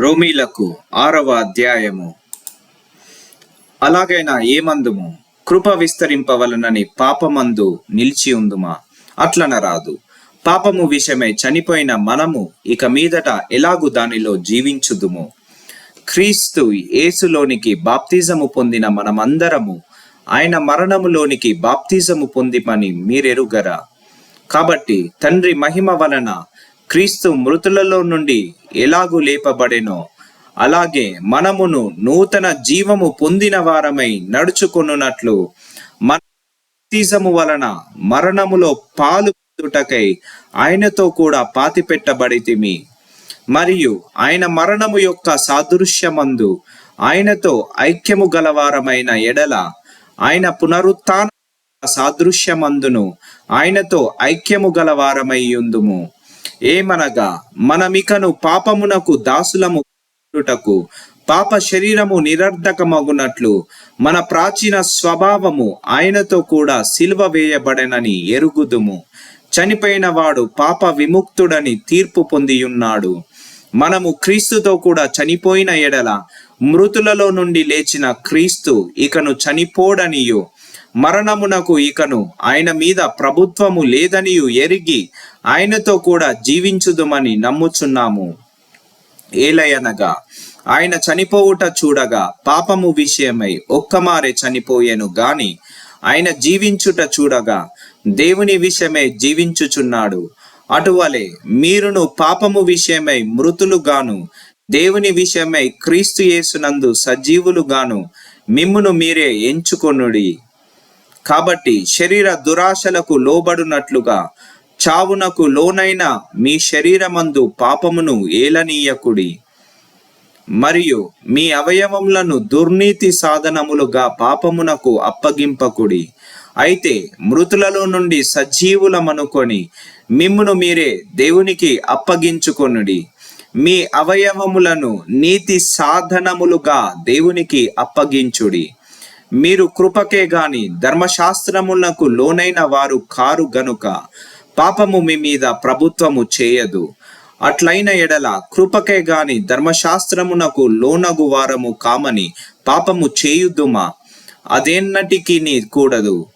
రోమీలకు ఆరవ అధ్యాయము. అలాగైనా ఏమందుము? కృప విస్తరింపవలనని పాపమందు నిలిచి ఉందుమా? అట్లన రాదు. పాపము విషయమై చనిపోయిన మనము ఇక మీదట ఎలాగు దానిలో జీవించుదుము? క్రీస్తు యేసులోనికి బాప్తిజము పొందిన మనమందరము ఆయన మరణములోనికి బాప్తిజము పొందిమని మీరెరుగరా? కాబట్టి తండ్రి మహిమ వలన క్రీస్తు మృతులలో నుండి ఎలాగు లేపబడెనో అలాగే మనమును నూతన జీవము పొందిన వారమై నడుచుకొనున్నట్లు మన వలన మరణములో పాలు పొందుటకై ఆయనతో కూడా పాతిపెట్టబడితిమి. మరియు ఆయన మరణము యొక్క సాదృశ్యమందు ఆయనతో ఐక్యము గలవారమైన ఎడల ఆయన పునరుత్న సాదృశ్యమందును ఆయనతో ఐక్యము గలవారమై ఉందుము. ఏమనగా మనమికను పాపమునకు దాసులము పాప శరీరము నిరర్ధకమగునట్లు మన ప్రాచీన స్వభావము ఆయనతో కూడా సిల్వ వేయబడెనని ఎరుగుదుము. చనిపోయిన వాడు పాప విముక్తుడని తీర్పు పొందియున్నాడు. మనము క్రీస్తుతో కూడా చనిపోయిన ఎడల మృతులలో నుండి లేచిన క్రీస్తు ఇకను చనిపోడనియు. మరణమునకు ఇకను ఆయన మీద ప్రభుత్వము లేదనియు ఎరిగి ఆయనతో కూడా జీవించుదుమని నమ్ముచున్నాము. ఏలయనగా ఆయన చనిపోవుట చూడగా పాపము విషయమై ఒక్కమారే చనిపోయేను గాని ఆయన జీవించుట చూడగా దేవుని విషయమై జీవించుచున్నాడు. అటువలే మీరును పాపము విషయమై మృతులుగాను దేవుని విషయమై క్రీస్తు యేసునందు సజీవులుగాను మిమ్మును మీరే ఎంచుకొనుడి. కాబట్టి శరీర దురాశలకు లోబడునట్లుగా చావునకు లోనైన మీ శరీరమందు పాపమును ఏలనీయకుడి. మరియు మీ అవయవములను దుర్నీతి సాధనములుగా పాపమునకు అప్పగింపకుడి. అయితే మృతులలో నుండి సజీవులమనుకొని మిమ్మును మీరే దేవునికి అప్పగించుకొనుడి. మీ అవయవములను నీతి సాధనములుగా దేవునికి అప్పగించుడి. మీరు కృపకే గాని ధర్మశాస్త్రములకు లోనైన వారు కారు గనుక. పాపము మీ మీద ప్రభుత్వము చేయదు. అట్లైన ఎడల కృపకే గాని ధర్మశాస్త్రమునకు లోనగు వారము కామని పాపము చేయుద్దుమా అదేన్నటికి కూడదు.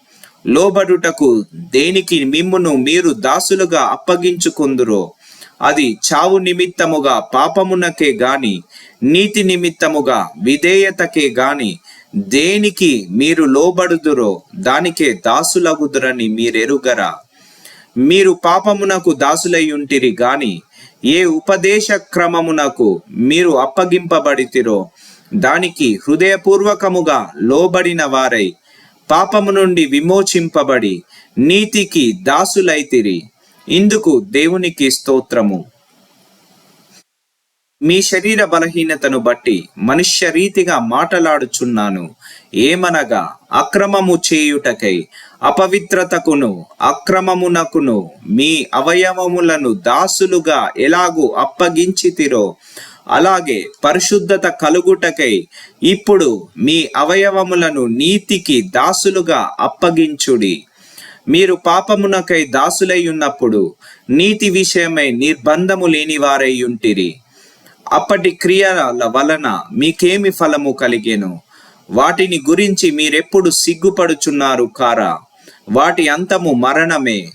లోబడుటకు దేనికి మిమ్మును మీరు దాసులుగా అప్పగించుకుందురో? అది చావు నిమిత్తముగా పాపమునకే గాని నీతి నిమిత్తముగా విధేయతకే గాని దేనికి మీరు లోబడుదురో దానికే దాసులగుదురని మీరెరుగరా? మీరు పాపమునకు దాసులయ్యుంటిరి గాని ఏ ఉపదేశ క్రమమునకు మీరు అప్పగింపబడితిరో దానికి హృదయపూర్వకముగా లోబడిన వారై పాపము నుండి విమోచింపబడి నీతికి దాసులైతిరి. ఇందుకు దేవునికి స్తోత్రము. మీ శరీర బలహీనతను బట్టి మనుష్య రీతిగా మాటలాడుచున్నాను. ఏమనగా అక్రమము చేయుటకై అపవిత్రతకును అక్రమమునకును మీ అవయవములను దాసులుగా ఎలాగూ అప్పగించితిరో అలాగే పరిశుద్ధత కలుగుటకై ఇప్పుడు మీ అవయవములను నీతికి దాసులుగా అప్పగించుడి. మీరు పాపమునకై దాసులై ఉన్నప్పుడు నీతి విషయమై నిర్బంధము లేని వారై ఉంటిరి అప్పటి క్రియల వలన మీకేమి ఫలము కలిగెను? వాటిని గురించి మీరెప్పుడు సిగ్గుపడుచున్నారు కారా? వాటి అంతము మరణమే.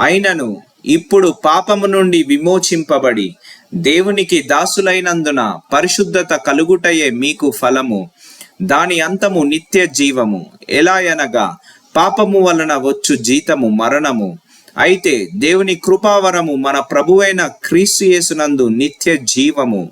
అయినను ఇప్పుడు పాపము నుండి విమోచింపబడి దేవునికి దాసులైనందున పరిశుద్ధత కలుగుటయే మీకు ఫలము. దాని అంతము నిత్య జీవము. ఎలా అనగా పాపము వలన వచ్చు జీతము మరణము. అయితే దేవుని కృపావరము మన ప్రభువైన క్రీస్తు యేసునందు నిత్య జీవము.